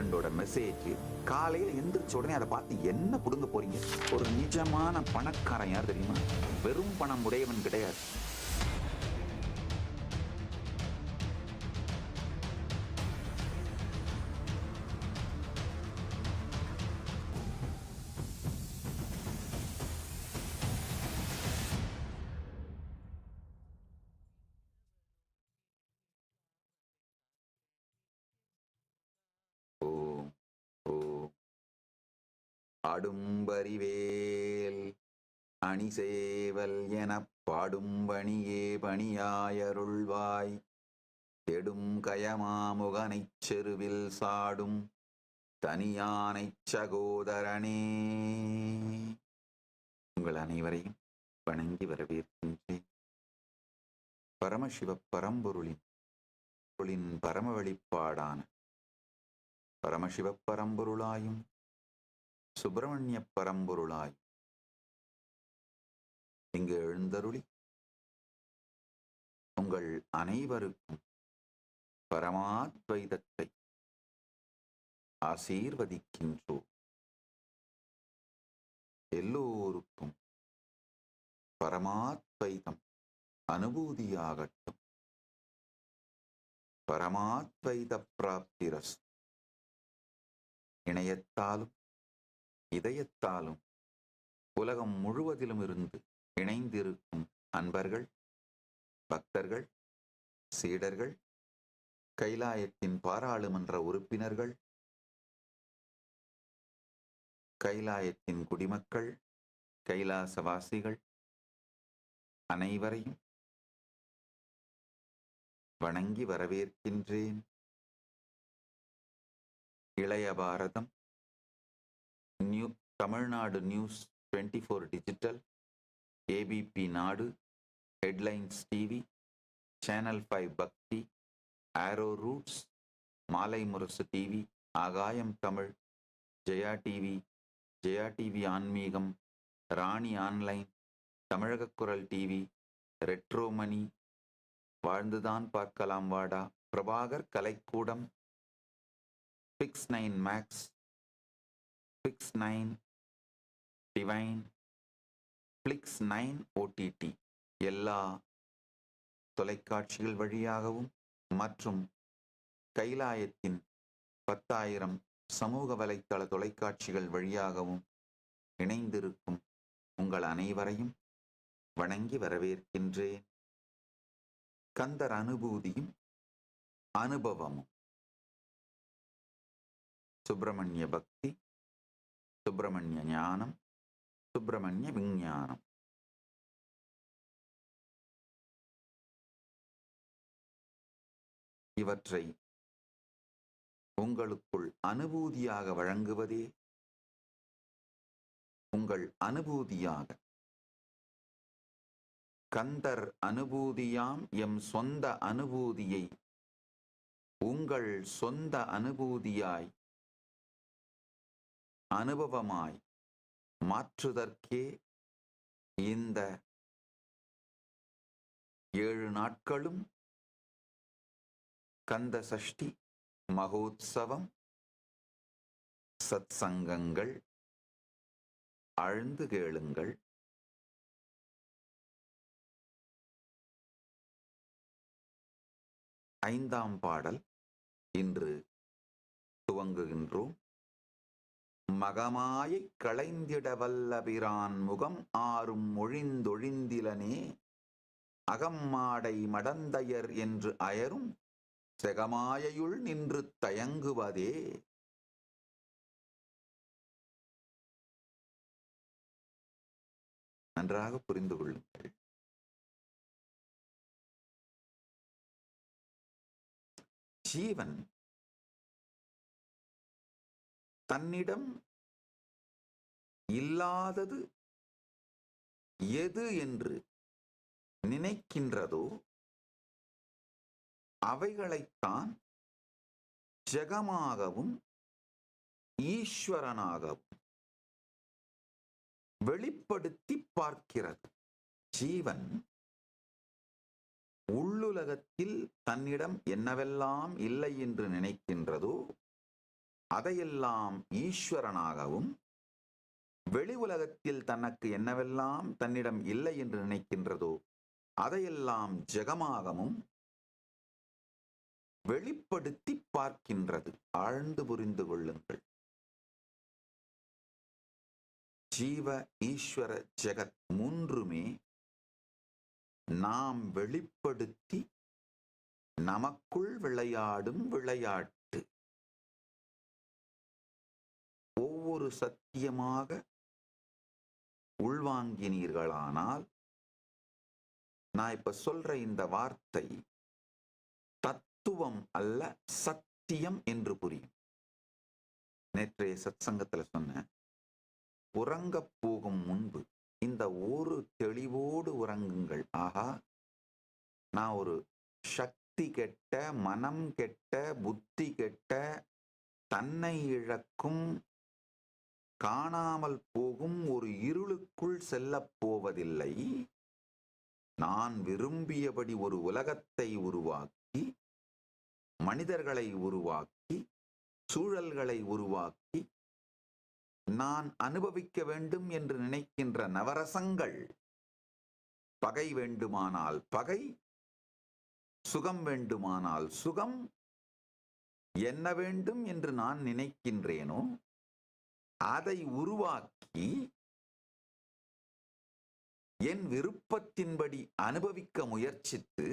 ஃப்ரெண்டோட மெசேஜ் காலையில் எந்திரிச்ச உடனே அதை பார்த்து என்ன பிடுங்க போறீங்க? ஒரு நிஜமான பணக்காரன் யார் தெரியுமா? வெறும் பணம் உடையவன் கிடையாது. அடும்பரிவேல் அணிசேவல் எனப் பாடும்பணியே பணியாயருள்வாய். கெடும் கயமாமுகனைச் செருவில் சாடும் தனியானைச் சகோதரனே. உங்கள் அனைவரையும் வணங்கி வரவேற்கின்றேன். பரமசிவ பரம்பொருளின் பொருளின் பரம வழிபாடான பரமசிவ பரம்பொருளாயும் சுப்பிரமணிய பரம்பொருளாய் இங்கு எழுந்தருளி உங்கள் அனைவருக்கும் பரமாத்வைதத்தை ஆசீர்வதிக்கின்றோம் எல்லோருக்கும் பரமாத்வைதம் அனுபூதியாகட்டும். பரமாத்வைத பிராப்திரஸ் இணையத்தாலும் இதயத்தாலும் உலகம் முழுவதிலும் இருந்து இணைந்திருக்கும் அன்பர்கள் பக்தர்கள் சீடர்கள் கைலாயத்தின் பாராளுமன்ற உறுப்பினர்கள் கைலாயத்தின் குடிமக்கள் கைலாசவாசிகள் அனைவரையும் வணங்கி வரவேற்கின்றேன். Ilaya Bharatham new Tamilnadu news twenty four digital ABP Nadu headlines TV channel five Bhakti arrow roots Malai Murasu TV Aakayam Tamil Jaya TV Jaya TV Aanmeegam Rani online தமிழக குரல் டிவி ரெட்ரோமணி வாழ்ந்துதான் பார்க்கலாம் வாடா Prabhakar Kalaikoodam pix nine max nine divine flix nine OTT எல்லா தொலைக்காட்சிகள் வழியாகவும் மற்றும் கைலாயத்தின் பத்தாயிரம் சமூக வலைத்தள தொலைக்காட்சிகள் வழியாகவும் இணைந்திருக்கும் உங்கள் அனைவரையும் வணங்கி வரவேற்கின்றேன். கந்தர் அனுபூதியும் அனுபவமும். சுப்பிரமணிய பக்தி. சுப்பிரமணிய ஞானம் சுப்பிரமணிய விஞ்ஞானம் இவற்றை உங்களுக்குள் அனுபூதியாக வழங்குவதே உங்கள் அனுபூதியாக கந்தர் அனுபூதியாம் எம் சொந்த அனுபூதியை உங்கள் சொந்த அனுபூதியாய் அனுபவமாய் மாற்றுதற்கே இந்த ஏழு நாட்களும் கந்த சஷ்டி மகோத்சவம் சத்சங்கங்கள் ஆழ்ந்து கேளுங்கள். ஐந்தாம் பாடல் இன்று துவங்குகின்றோம். மகமாயைக் களைந்திடவல்லபிரான் முகம் ஆறும் ஒழிந்தொழிந்திலனே. அகம்மாடை மடந்தையர் என்று அயரும் செகமாயையுள் நின்று தயங்குவதே. நன்றாக புரிந்து கொள்ளுங்கள். ஜீவன் தன்னிடம் இல்லாதது எது என்று நினைக்கின்றதோ அவைகளைத்தான் ஜெகமாகவும் ஈஸ்வரனாகவும் வெளிப்படுத்தி பார்க்கிறது. ஜீவன் உள்ளுலகத்தில் தன்னிடம் என்னவெல்லாம் இல்லை என்று நினைக்கின்றதோ அதையெல்லாம் ஈஸ்வரனாகவும் வெளி உலகத்தில் தனக்கு என்னவெல்லாம் தன்னிடம் இல்லை என்று நினைக்கின்றதோ அதையெல்லாம் ஜெகமாகவும் வெளிப்படுத்தி பார்க்கின்றது. ஆழ்ந்து புரிந்து கொள்ளுங்கள். ஜீவ ஈஸ்வர ஜெகத் மூன்றுமே நாம் வெளிப்படுத்தி நமக்குள் விளையாடும் விளையாட்டு ஒவ்வொரு சத்தியமாக உள்வாங்கினீர்களானால் நான் இப்ப சொல்ற இந்த வார்த்தை தத்துவம் அல்ல சத்தியம் என்று புரியும். நேற்றைய சத்சங்கத்துல சொன்ன உறங்க போகும் முன்பு இந்த ஒரு தெளிவோடு உறங்குங்கள். ஆகா நான் ஒரு சக்தி கெட்ட மனம் கெட்ட புத்தி கெட்ட தன்னை இழக்கும் காணாமல் போகும் ஒரு இருளுக்குள் செல்லப் போவதில்லை. நான் விரும்பியபடி ஒரு உலகத்தை உருவாக்கி மனிதர்களை உருவாக்கி சூழல்களை உருவாக்கி நான் அனுபவிக்க வேண்டும் என்று நினைக்கின்ற நவரசங்கள் பகை வேண்டுமானால் பகை சுகம் வேண்டுமானால் சுகம் என்ன வேண்டும் என்று நான் நினைக்கின்றேனோ அதை உருவாக்கி என் விருப்பத்தின்படி அனுபவிக்க முயற்சித்து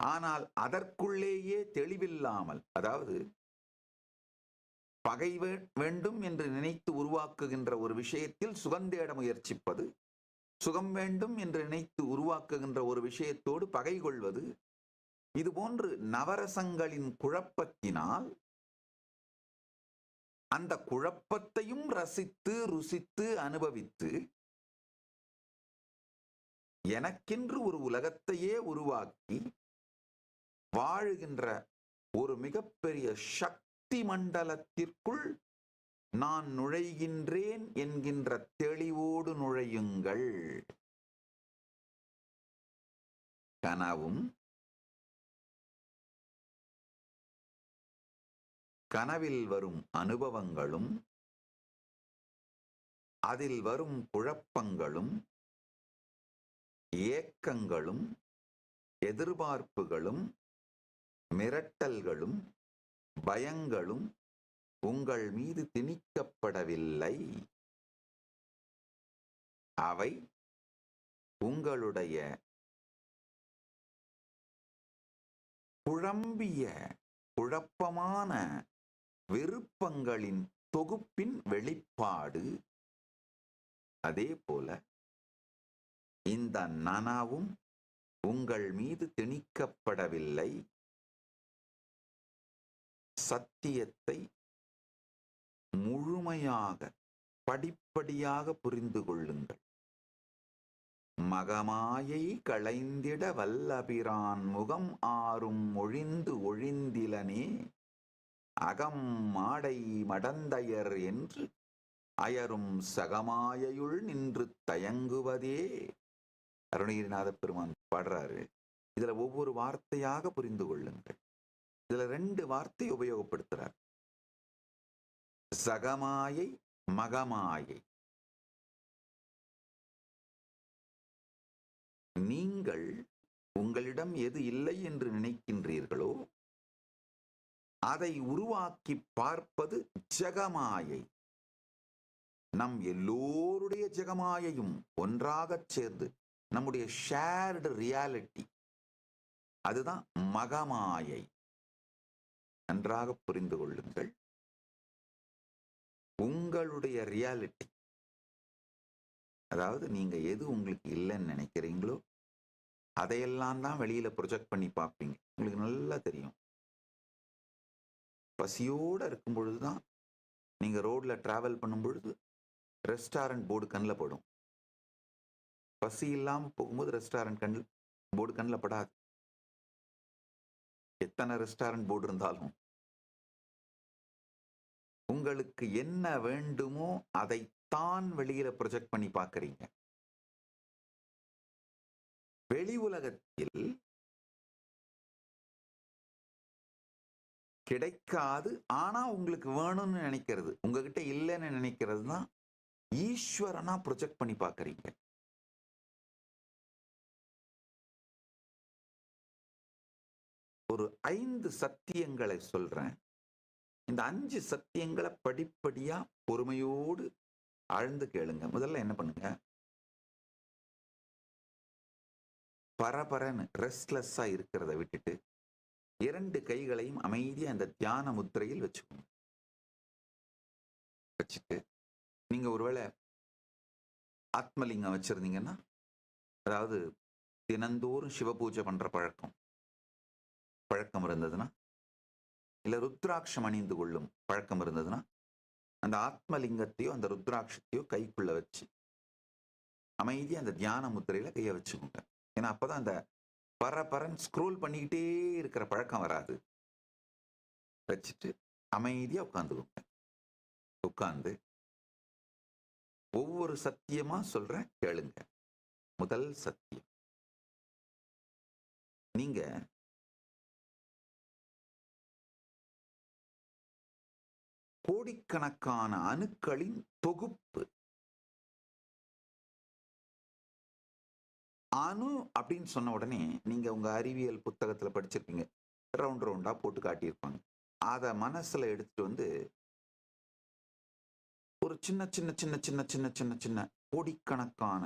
ஆனால் அதற்குள்ளேயே தெளிவில்லாமல் அதாவது பகை வேண்டும் என்று நினைத்து உருவாக்குகின்ற ஒரு விஷயத்தில் சுகந்தேட முயற்சிப்பது சுகம் வேண்டும் என்று நினைத்து உருவாக்குகின்ற ஒரு விஷயத்தோடு பகை கொள்வது இது போன்று நவரசங்களின் குழப்பத்தினால் அந்த குழப்பத்தையும் ரசித்து ருசித்து அனுபவித்து எனக்கென்று ஒரு உலகத்தையே உருவாக்கி வாழுகின்ற ஒரு மிகப்பெரிய சக்தி மண்டலத்திற்குள் நான் நுழைகின்றேன் என்கின்ற தெளிவோடு நுழையுங்கள். கனவும் கனவில் வரும் அனுபவங்களும் அதில் வரும் குழப்பங்களும் ஏக்கங்களும் எதிர்பார்ப்புகளும் மிரட்டல்களும் பயங்களும் உங்கள் மீது திணிக்கப்படவில்லை. அவை உங்களுடைய குழம்பிய குழப்பமான விருப்பங்களின் தொகுப்பின் வெளிப்பாடு அதே போல இந்த நனவும் உங்கள் மீது திணிக்கப்படவில்லை. சத்தியத்தை முழுமையாக படிப்படியாக புரிந்து கொள்ளுங்கள். மகமாயை களைந்திட வல்லபிரான் முகம் ஆறும் ஒழிந்து ஒழிந்திலனே. அகம் மாடை மடந்தையர் என்று அயரும் சகமாயையுள் நின்று தயங்குவதே. அருணகிரிநாத பெருமான் பாடுறாரு. இதுல ஒவ்வொரு வார்த்தையாக புரிந்து கொள்ளுங்கள். இதுல ரெண்டு வார்த்தை உபயோகப்படுத்துறார். சகமாயை மகமாயை. நீங்கள் உங்களிடம் எது இல்லை என்று நினைக்கின்றீர்களோ அதை உருவாக்கி பார்ப்பது ஜெகமாயை. நம் எல்லோருடைய ஜெகமாயையும் ஒன்றாகச் சேர்ந்து நம்முடைய ஷேர்டு ரியாலிட்டி அதுதான் மகமாயை. நன்றாக புரிந்து கொள்ளுங்கள். உங்களுடைய ரியாலிட்டி அதாவது நீங்க எது உங்களுக்கு இல்லைன்னு நினைக்கிறீங்களோ அதையெல்லாம் தான் வெளியில ப்ரொஜெக்ட் பண்ணி பார்ப்பீங்க. உங்களுக்கு நல்லா தெரியும். பசியோட இருக்கும் பொழுதுதான் நீங்க ரோட்ல ட்ராவல் பண்ணும் பொழுது ரெஸ்டாரண்ட் போர்டு கண்ணில் படும். பசி இல்லாமல் போகும்போது ரெஸ்டாரண்ட் கண்ணில் போர்டு கண்ணில் படாது. எத்தனை ரெஸ்டாரண்ட் போர்டு இருந்தாலும் உங்களுக்கு என்ன வேண்டுமோ அதைத்தான் வெளியில ப்ரொஜெக்ட் பண்ணி பார்க்குறீங்க. வெளி உலகத்தில் கிடைக்காது. ஆனா உங்களுக்கு வேணும்னு நினைக்கிறது. உங்ககிட்ட இல்லைன்னு நினைக்கிறது தான் ஈஸ்வரனா ப்ரொஜெக்ட் பண்ணி பார்க்கறீங்க. ஒரு ஐந்து சத்தியங்களை சொல்றேன். இந்த அஞ்சு சத்தியங்களை படிப்படியா பொறுமையோடு ஆழ்ந்து கேளுங்க. முதல்ல என்ன பண்ணுங்க? பரபரன்னு ரெஸ்ட்லெஸ்ஸா இருக்கிறத விட்டுட்டு இரண்டு கைகளையும் அமைதியாக அந்த தியான முத்திரையில் வச்சுக்கோங்க. வச்சுட்டு நீங்க ஒருவேளை ஆத்மலிங்கம் வச்சிருந்தீங்கன்னா அதாவது தினந்தோறும் சிவ பூஜை பண்ற பழக்கம் பழக்கம் இருந்ததுன்னா இல்ல ருத்ராட்சம் அணிந்து கொள்ளும் பழக்கம் இருந்ததுன்னா அந்த ஆத்மலிங்கத்தையோ அந்த ருத்ராட்சத்தையோ கைக்குள்ள வச்சு அமைதியா அந்த தியான முத்திரையில கையை வச்சுக்கோங்க. ஏன்னா அப்பதான் அந்த பரபரன் ஸ்க்ரோல் பண்ணிக்கிட்டே இருக்கிற பழக்கம் வராது. வச்சுட்டு அமைதியா உட்காந்துக்கோங்க உட்கார்ந்து ஒவ்வொரு சத்தியமா சொல்றேன் கேளுங்க. முதல் சத்தியம். நீங்க கோடிக்கணக்கான அணுக்களின் தொகுப்பு அணு அப்படின்னு சொன்ன உடனே நீங்க உங்க அறிவியல் புத்தகத்துல படிச்சிருப்பீங்க. ரவுண்ட் ரவுண்டா போட்டு காட்டியிருப்பாங்க. அத மனசுல எடுத்துட்டு வந்து ஒரு சின்ன சின்ன சின்ன சின்ன சின்ன சின்ன சின்ன கோடிக்கணக்கான